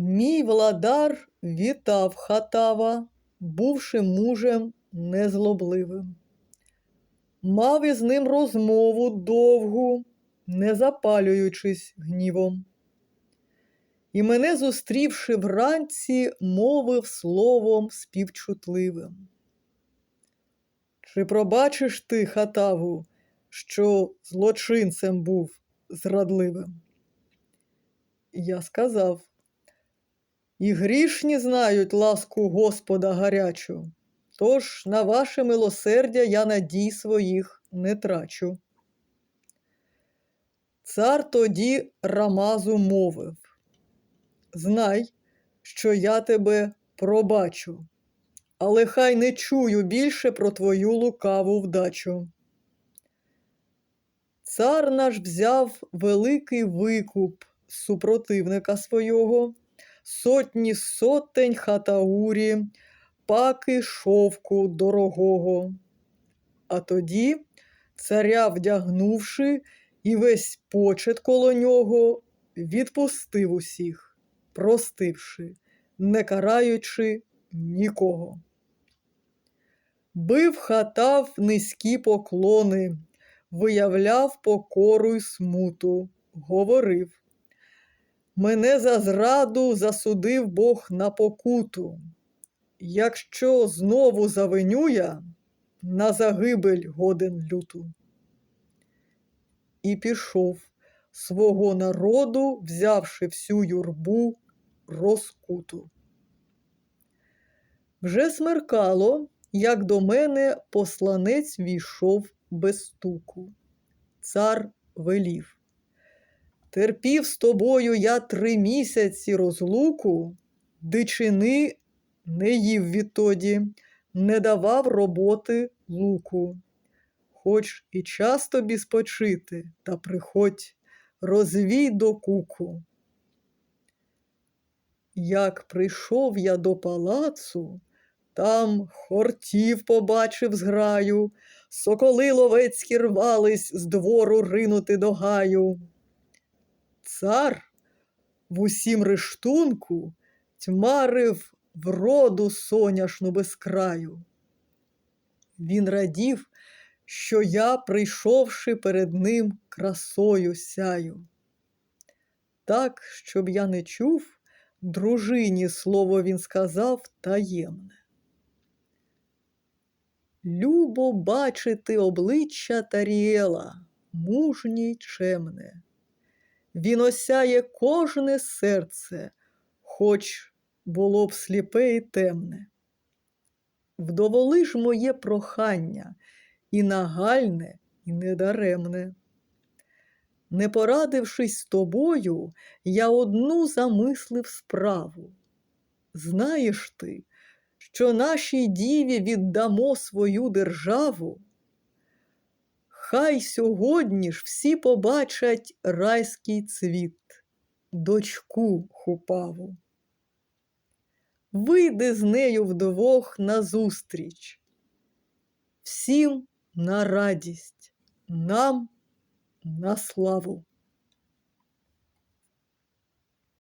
Мій владар вітав хатава, бувши мужем незлобливим. Мав із ним розмову довгу, не запалюючись гнівом. І мене, зустрівши вранці, мовив словом співчутливим. Чи пробачиш ти, хатаву, що злочинцем був зрадливим? Я сказав, і грішні знають ласку Господа гарячу, тож на ваше милосердя я надій своїх не трачу. Цар тоді Рамазу мовив Знай, що я тебе пробачу, але хай не чую більше про твою лукаву вдачу. Цар наш взяв великий викуп супротивника свого, сотні сотень хатаурі, паки шовку дорогого. А тоді, царя вдягнувши і весь почет коло нього, відпустив усіх, простивши, не караючи нікого. Бив хатав низькі поклони, виявляв покору й смуту, говорив. Мене за зраду засудив Бог на покуту. Якщо знову завиню я, на загибель годен люту. І пішов свого народу, взявши всю юрбу розкуту. Вже смеркало, як до мене посланець війшов без стуку. Цар велів. Терпів з тобою я три місяці розлуку, дичини не їв відтоді, не давав роботи луку. Хоч і час тобі спочити, та приходь, розвій до куку. Як прийшов я до палацу, там хортів побачив зграю, соколи ловецькі рвались з двору ринути до гаю. Цар в усім рештунку тьмарив вроду соняшну без краю. Він радів, що я, прийшовши перед ним, красою сяю. Так, щоб я не чув, дружині слово він сказав таємне. Любо бачити обличчя Таріела, мужнє й чемне. Він осяє кожне серце, хоч було б сліпе і темне. Вдоволи ж моє прохання і нагальне, і недаремне. Не порадившись з тобою, я одну замислив справу. Знаєш ти, що нашій діві віддамо свою державу? Хай сьогодні ж всі побачать райський цвіт, дочку хупаву. Вийди з нею вдвох назустріч. Всім на радість, нам на славу.